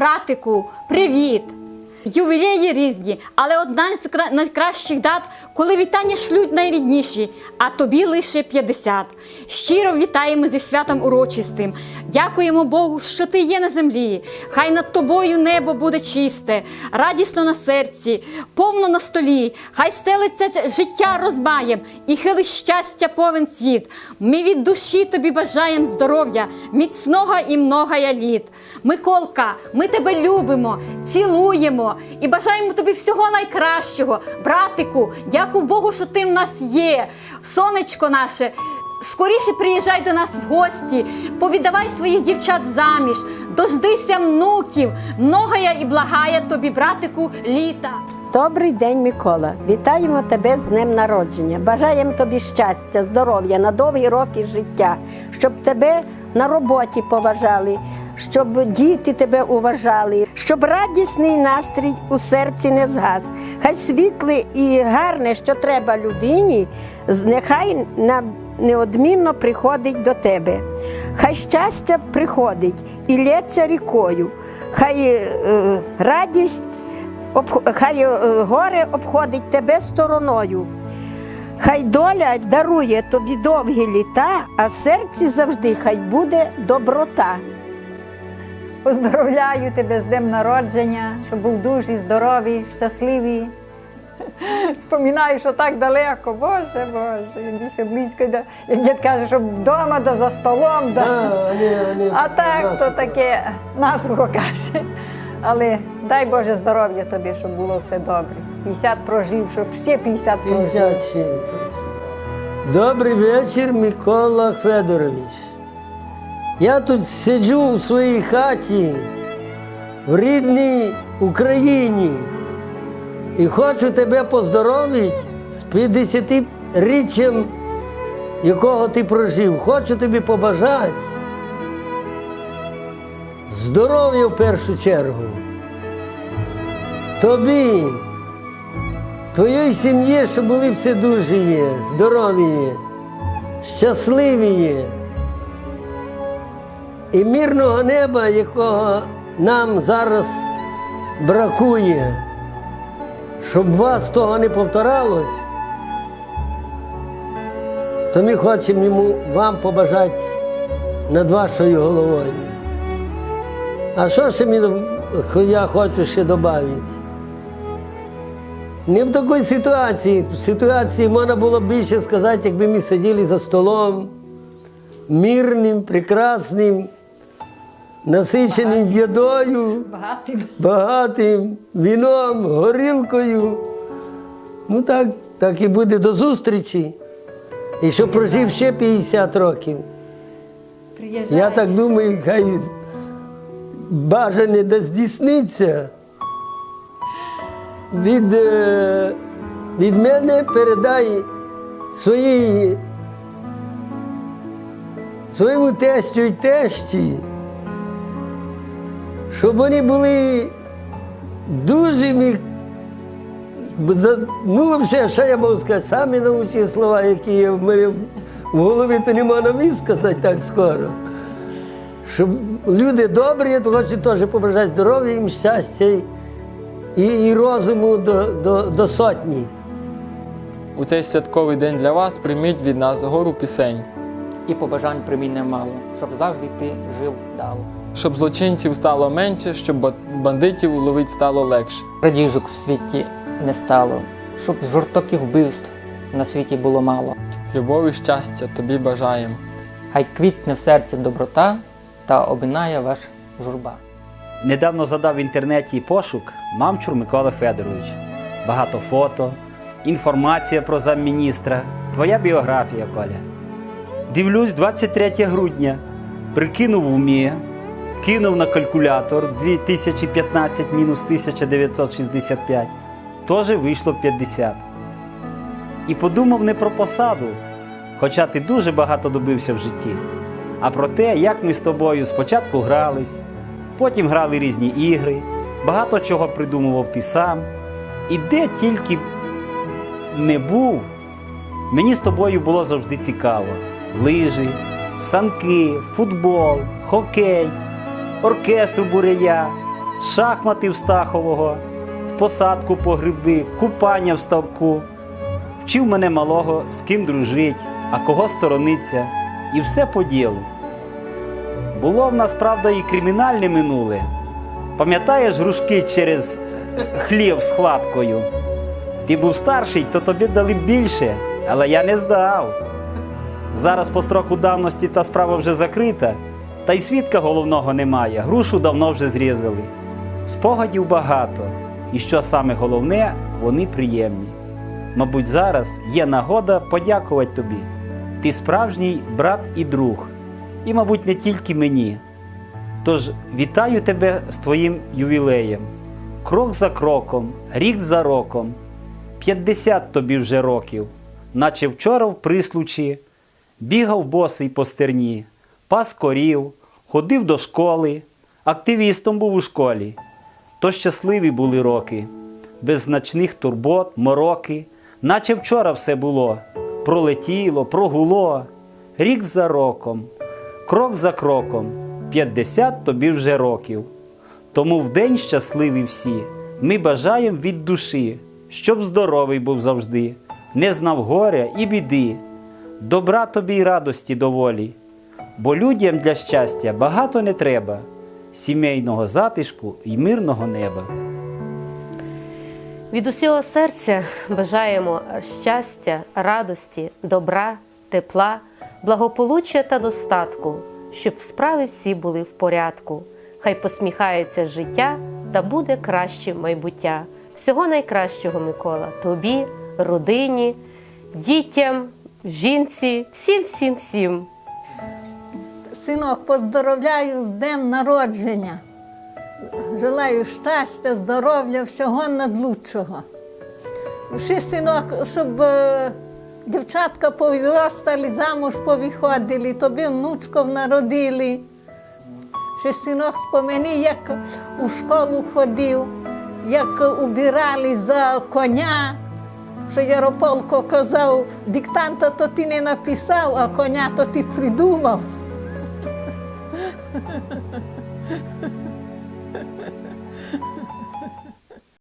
братику, привіт! Ювілеї різні, але одна з найкращих дат, коли вітання шлють найрідніші, а тобі лише 50. Щиро вітаємо зі святом урочистим. Дякуємо Богу, що ти є на землі. Хай над тобою небо буде чисте, радісно на серці, повно на столі. Хай стелиться життя розмаєм і хили щастя повен світ. Ми від душі тобі бажаємо здоров'я, міцного і многая літ. Миколка, ми тебе любимо, цілуємо і бажаємо тобі всього найкращого. Братику, дякую Богу, що ти в нас є. Сонечко наше. Скоріше приїжджай до нас в гості, повідавай своїх дівчат заміж, дождися внуків, многая і благає тобі, братику, літа. Добрий день, Микола. Вітаємо тебе з днем народження. Бажаємо тобі щастя, здоров'я на довгі роки життя, щоб тебе на роботі поважали, щоб діти тебе уважали, щоб радісний настрій у серці не згас. Хай світле і гарне, що треба людині, нехай на неодмінно приходить до тебе. Хай щастя приходить і лється рікою, хай е, радість обх- хай е, горе обходить тебе стороною. Хай доля дарує тобі довгі літа, а в серці завжди хай буде доброта. Поздоровляю тебе з днем народження, щоб був дуже здоровий, щасливий. Споминаю, що так далеко, Боже, Боже, як десь близько, да. як дід каже, щоб вдома, да за столом. Да. А так, то таке насухо каже. Але дай Боже здоров'я тобі, щоб було все добре. 50 прожив, щоб ще 50 прожив. 56. Добрий вечір, Микола Федорович. Я тут сиджу у своїй хаті в рідній Україні і хочу тебе поздоровити з 50-річчям, якого ти прожив. Хочу тобі побажати здоров'я в першу чергу. Тобі твоїй сім'ї, щоб були всі дуже, здорові, щасливі. І мирного неба, якого нам зараз бракує, щоб вас того не повторалось, то ми хочемо йому вам побажати над вашою головою. А що ще мені, я хочу ще додати? Не в такій ситуації. В ситуації можна було б більше сказати, якби ми сиділи за столом, мирним, прекрасним, насиченим їдою, Багатим. багатим, віном, горілкою. Ну так, так і буде до зустрічі. І щоб прожив ще 50 років. Приїжджай. Я так думаю, хай бажане да здійсниться. Від, е, від мене передай своїй, своєму тестю і тещі, щоб вони були дуже мі... Ну, взагалі, що я можу сказати, самі научні слова, які є в мене в голові, то не можна висказати так скоро. Щоб люди добрі, то хочу теж побажати здоров'я їм, щастя і, і розуму до, до, до сотні. У цей святковий день для вас прийміть від нас гору пісень, і побажань примінь немало, щоб завжди ти жив вдало. Щоб злочинців стало менше, щоб бандитів ловить стало легше. Крадіжок в світі не стало, щоб жорстоких вбивств на світі було мало. Любові, щастя тобі бажаєм. Хай квітне в серці доброта, та обминає ваш журба. Недавно задав в інтернеті пошук Мамчур Микола Федорович. Багато фото, інформація про замміністра, твоя біографія, Коля. Дивлюсь, 23 грудня. Прикинув в умі, кинув на калькулятор 2015 мінус 1965. Теж вийшло 50. І подумав не про посаду, хоча ти дуже багато добився в житті, а про те, як ми з тобою спочатку грались, потім грали різні ігри, багато чого придумував ти сам. І де тільки не був, мені з тобою було завжди цікаво: лижі, санки, футбол, хокей, оркестр буря, шахмати в Стахового, посадку по гриби, купання в ставку. Вчив мене малого, з ким дружить, а кого сторониться, і все по ділу. Було в нас, правда, і кримінальне минуле. Пам'ятаєш грушки через хлів з хваткою? Ти був старший, то тобі дали більше, але я не здав. Зараз по строку давності та справа вже закрита, та й свідка головного немає. Грушу давно вже зрізали. Спогадів багато, і що саме головне, вони приємні. Мабуть, зараз є нагода подякувати тобі. Ти справжній брат і друг, і, мабуть, не тільки мені. Тож вітаю тебе з твоїм ювілеєм. Крок за кроком, рік за роком, 50 тобі вже років, наче вчора в прислучі, бігав босий по стерні, пас корів, ходив до школи, активістом був у школі. То щасливі були роки, без значних турбот, мороки, наче вчора все було, пролетіло, прогуло, рік за роком, крок за кроком, 50 тобі вже років. Тому в день щасливі всі, ми бажаємо від душі, щоб здоровий був завжди, не знав горя і біди, добра тобі й радості доволі. Бо людям для щастя багато не треба, сімейного затишку і мирного неба. Від усього серця бажаємо щастя, радості, добра, тепла, благополуччя та достатку, щоб справи всі були в порядку. Хай посміхається життя та буде краще майбуття. Всього найкращого, Микола, тобі, родині, дітям, жінці, всім, всім, всім. Синок, поздоровляю з днем народження. Желаю щастя, здоров'я, всього надлучшого. Ще, синок, щоб е, дівчатка повиростали, замуж повиходили, тобі внучков народили. Ще, синок, спомени, як у школу ходив, як убирали за коня. Що Ярополко казав, диктанта то ти не написав, а коня то ти придумав.